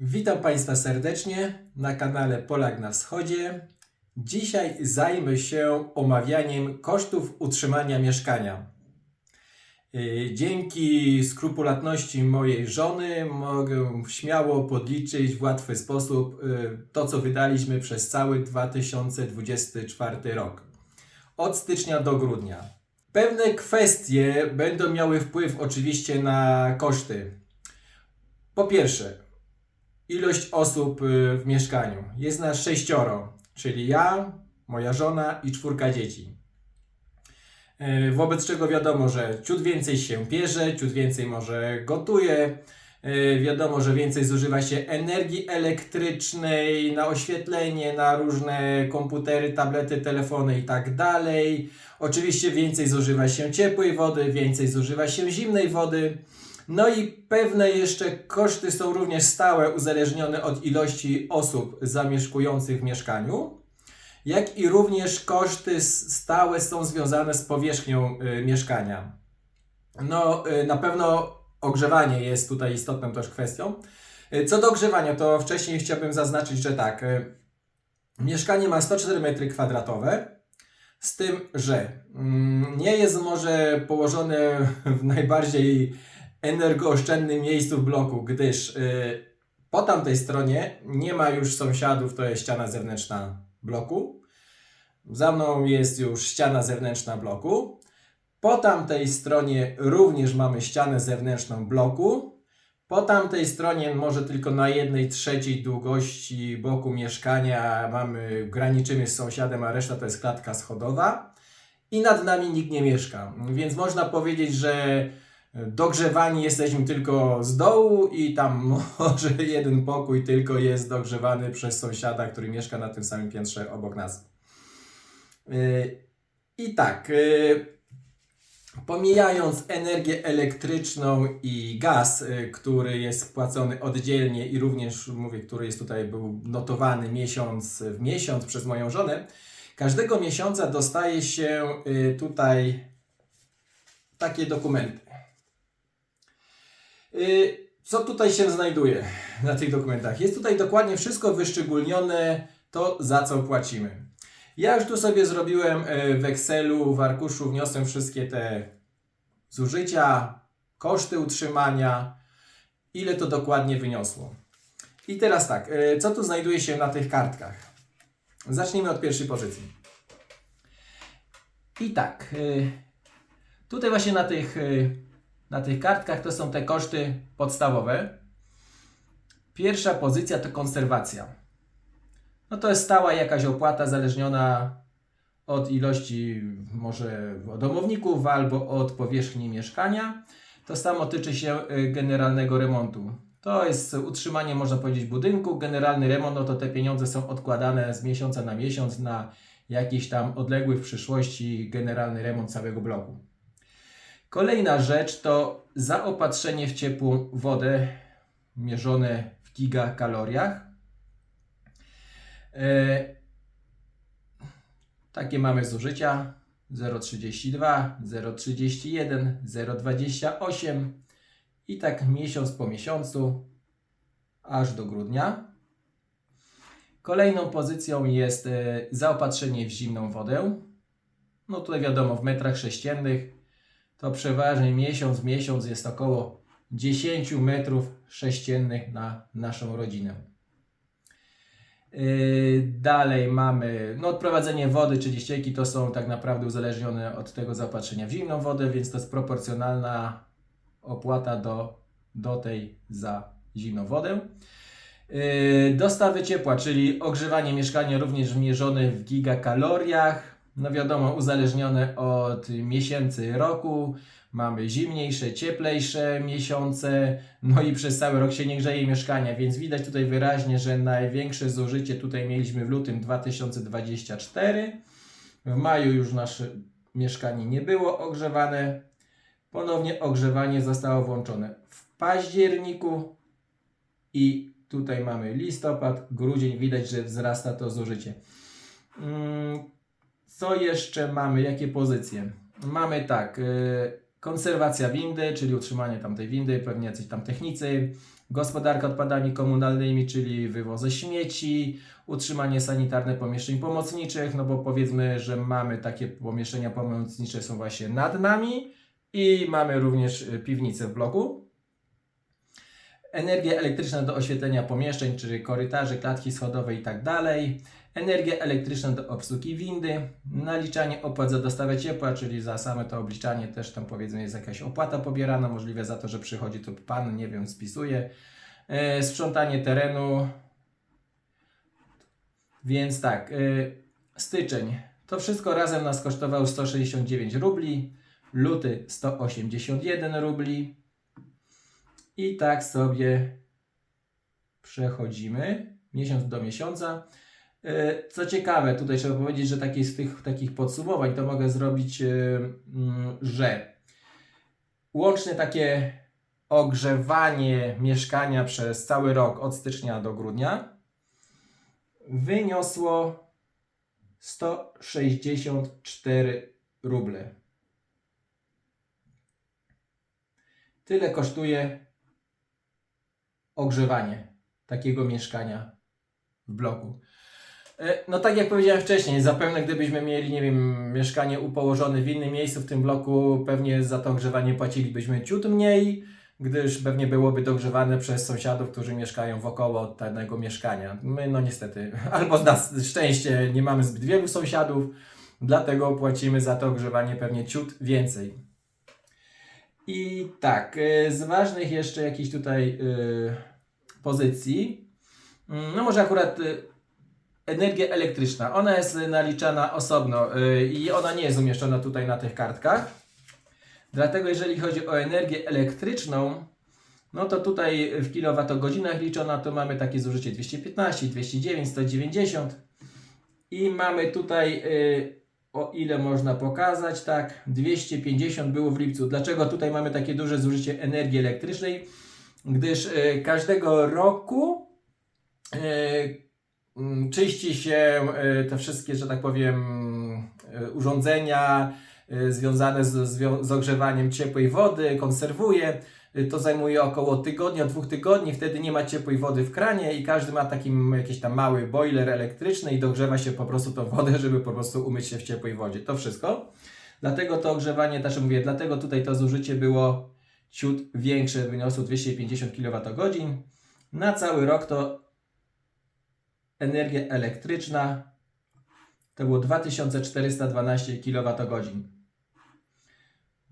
Witam Państwa serdecznie na kanale Polak na Wschodzie. Dzisiaj zajmę się omawianiem kosztów utrzymania mieszkania. Yy, Dzięki skrupulatności mojej żony mogę śmiało podliczyć w łatwy sposób yy, to, co wydaliśmy przez cały 2024 rok. Od stycznia do grudnia. Pewne kwestie będą miały wpływ oczywiście na koszty. Po pierwsze, ilość osób y, w mieszkaniu. Jest nas sześcioro, czyli ja, moja żona i czwórka dzieci. Y, Wobec czego wiadomo, że ciut więcej się bierze, ciut więcej może gotuje. y, Wiadomo, że więcej zużywa się energii elektrycznej na oświetlenie, na różne komputery, tablety, telefony i tak dalej. Oczywiście więcej zużywa się ciepłej wody, więcej zużywa się zimnej wody. No i pewne jeszcze koszty są również stałe, uzależnione od ilości osób zamieszkujących w mieszkaniu, jak i również koszty stałe są związane z powierzchnią y, mieszkania. No, y, na pewno ogrzewanie jest tutaj istotną też kwestią. Y, Co do ogrzewania, to wcześniej chciałbym zaznaczyć, że tak, y, mieszkanie ma 104 m2, z tym, że mm, nie jest może położone w najbardziej energooszczędnym miejscu w bloku, gdyż y, po tamtej stronie nie ma już sąsiadów, to jest ściana zewnętrzna bloku. Za mną jest już ściana zewnętrzna bloku. Po tamtej stronie również mamy ścianę zewnętrzną bloku. Po tamtej stronie może tylko na jednej trzeciej długości boku mieszkania mamy, graniczymy z sąsiadem, a reszta to jest klatka schodowa. I nad nami nikt nie mieszka. Więc można powiedzieć, że dogrzewani jesteśmy tylko z dołu i tam może jeden pokój tylko jest dogrzewany przez sąsiada, który mieszka na tym samym piętrze obok nas. Yy, I tak, yy, pomijając energię elektryczną i gaz, yy, który jest płacony oddzielnie i również, mówię, który jest tutaj był notowany miesiąc w miesiąc przez moją żonę, każdego miesiąca dostaje się tutaj takie dokumenty. Y, Co tutaj się znajduje na tych dokumentach? Jest tutaj dokładnie wszystko wyszczególnione, to za co płacimy. Ja już tu sobie zrobiłem y, w Excelu, w arkuszu wniosłem wszystkie te zużycia, koszty utrzymania, ile to dokładnie wyniosło. I teraz tak, y, co tu znajduje się na tych kartkach? Zacznijmy od pierwszej pozycji. I tak, tutaj właśnie na tych na tych kartkach to są te koszty podstawowe. Pierwsza pozycja to konserwacja. No to jest stała jakaś opłata zależniona od ilości może domowników albo od powierzchni mieszkania. To samo tyczy się y, generalnego remontu. To jest utrzymanie, można powiedzieć, budynku. Generalny remont, no to te pieniądze są odkładane z miesiąca na miesiąc na jakiś tam odległy w przyszłości generalny remont całego bloku. Kolejna rzecz to zaopatrzenie w ciepłą wodę mierzone w gigakaloriach. E, takie mamy zużycia 0,32, 0,31, 0,28 i tak miesiąc po miesiącu aż do grudnia. Kolejną pozycją jest e, zaopatrzenie w zimną wodę. No tutaj wiadomo w metrach sześciennych to przeważnie miesiąc miesiąc jest około 10 metrów sześciennych na naszą rodzinę. Yy, Dalej mamy no, odprowadzenie wody, czyli ścieki to są tak naprawdę uzależnione od tego zaopatrzenia w zimną wodę, więc to jest proporcjonalna opłata do, do tej za zimną wodę. Yy, Dostawy ciepła, czyli ogrzewanie mieszkania również mierzone w gigakaloriach. No wiadomo, uzależnione od miesięcy roku. Mamy zimniejsze, cieplejsze miesiące, no i przez cały rok się nie grzeje mieszkania, więc widać tutaj wyraźnie, że największe zużycie tutaj mieliśmy w lutym 2024. W maju już nasze mieszkanie nie było ogrzewane. Ponownie ogrzewanie zostało włączone w październiku i tutaj mamy listopad, grudzień, widać, że wzrasta to zużycie. Mm, Co jeszcze mamy? Jakie pozycje? Mamy tak, y, konserwacja windy, czyli utrzymanie tamtej windy, pewnie jacyś tam technicy, gospodarka odpadami komunalnymi, czyli wywozy śmieci, utrzymanie sanitarne pomieszczeń pomocniczych, no bo powiedzmy, że mamy takie pomieszczenia pomocnicze są właśnie nad nami i mamy również y, piwnicę w bloku. Energia elektryczna do oświetlenia pomieszczeń, czyli korytarzy, klatki schodowe i tak. Energia elektryczna do obsługi windy, naliczanie opłat za dostawę ciepła, czyli za same to obliczanie też tam powiedzmy jest jakaś opłata pobierana, możliwe za to, że przychodzi tu pan, nie wiem, spisuje. E, sprzątanie terenu. Więc tak, e, styczeń. To wszystko razem nas kosztowało 169 rubli, luty 181 rubli. I tak sobie przechodzimy miesiąc do miesiąca. E, Co ciekawe, tutaj trzeba powiedzieć, że taki z tych takich podsumowań to mogę zrobić, e, mm, że łączne takie ogrzewanie mieszkania przez cały rok od stycznia do grudnia wyniosło 164 ruble. Tyle kosztuje ogrzewanie takiego mieszkania w bloku. E, No tak jak powiedziałem wcześniej, zapewne gdybyśmy mieli, nie wiem, mieszkanie upołożone w innym miejscu w tym bloku, pewnie za to ogrzewanie płacilibyśmy ciut mniej, gdyż pewnie byłoby dogrzewane przez sąsiadów, którzy mieszkają wokoło danego mieszkania. My no niestety, albo z nas szczęście nie mamy zbyt wielu sąsiadów, dlatego płacimy za to ogrzewanie pewnie ciut więcej. I tak, e, z ważnych jeszcze jakichś tutaj e, pozycji, mm, no może akurat e, energia elektryczna. Ona jest naliczana osobno y, i ona nie jest umieszczona tutaj na tych kartkach. Dlatego jeżeli chodzi o energię elektryczną, no to tutaj w kilowatogodzinach liczona to mamy takie zużycie 215, 209, 190 i mamy tutaj y, o ile można pokazać, tak, 250 było w lipcu. Dlaczego tutaj mamy takie duże zużycie energii elektrycznej? Gdyż y, każdego roku y, czyści się y, te wszystkie, że tak powiem, urządzenia związane z, zwią- z ogrzewaniem ciepłej wody, konserwuje. Y, To zajmuje około tygodnia, dwóch tygodni, wtedy nie ma ciepłej wody w kranie i każdy ma taki jakiś tam mały boiler elektryczny i dogrzewa się po prostu tą wodę, żeby po prostu umyć się w ciepłej wodzie. To wszystko. Dlatego to ogrzewanie, też mówię, dlatego tutaj to zużycie było ciut większe, wyniosło 250 kWh. Na cały rok to energia elektryczna to było 2412 kWh.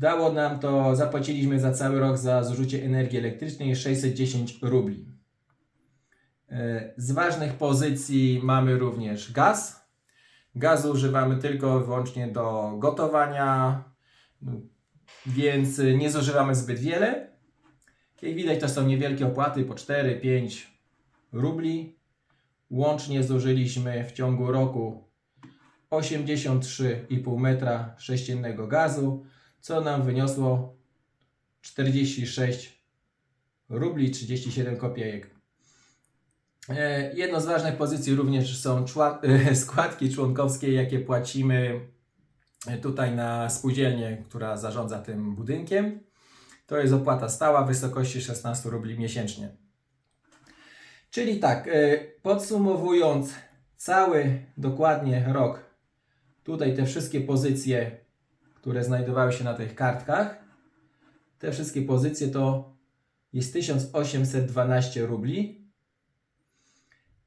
Dało nam to, zapłaciliśmy za cały rok za zużycie energii elektrycznej 610 rubli. E, Z ważnych pozycji mamy również gaz. Gazu używamy tylko wyłącznie do gotowania, więc nie zużywamy zbyt wiele. Jak widać, to są niewielkie opłaty po 4-5 rubli. Łącznie zużyliśmy w ciągu roku 83,5 metra sześciennego gazu, co nam wyniosło 46 rubli 37 kopiejek. E, Jedną z ważnych pozycji również są e, składki członkowskie, jakie płacimy e, tutaj na spółdzielnię, która zarządza tym budynkiem. To jest opłata stała w wysokości 16 rubli miesięcznie. Czyli tak, podsumowując cały dokładnie rok, tutaj te wszystkie pozycje, które znajdowały się na tych kartkach, te wszystkie pozycje to jest 1812 rubli.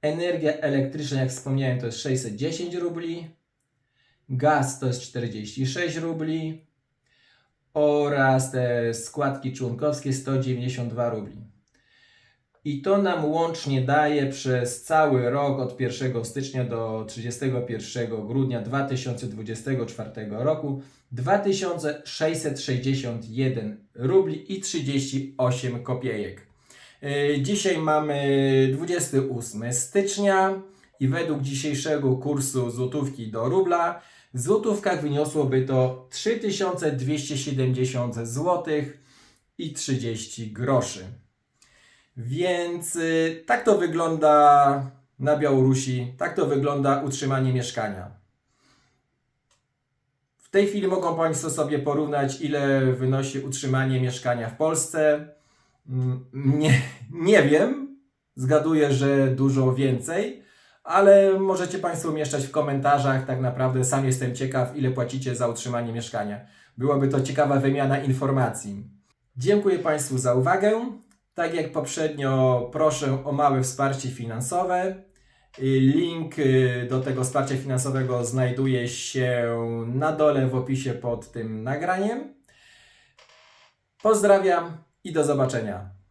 Energia elektryczna, jak wspomniałem, to jest 610 rubli. Gaz to jest 46 rubli. Oraz te składki członkowskie 192 rubli. I to nam łącznie daje przez cały rok od 1 stycznia do 31 grudnia 2024 roku 2661 rubli i 38 kopiejek. Yy, Dzisiaj mamy 28 stycznia i według dzisiejszego kursu złotówki do rubla w złotówkach wyniosłoby to 3270 zł i 30 groszy. Więc y, tak to wygląda na Białorusi, tak to wygląda utrzymanie mieszkania. tej chwili mogą Państwo sobie porównać, ile wynosi utrzymanie mieszkania w Polsce. Mm, Nie, nie wiem, zgaduję, że dużo więcej, ale możecie Państwo umieszczać w komentarzach. Tak naprawdę sam jestem ciekaw, ile płacicie za utrzymanie mieszkania. Byłaby to ciekawa wymiana informacji. Dziękuję Państwu za uwagę. Tak jak poprzednio, proszę o małe wsparcie finansowe. Y, Link y, do tego wsparcia finansowego znajduje się na dole w opisie pod tym nagraniem. Pozdrawiam i do zobaczenia.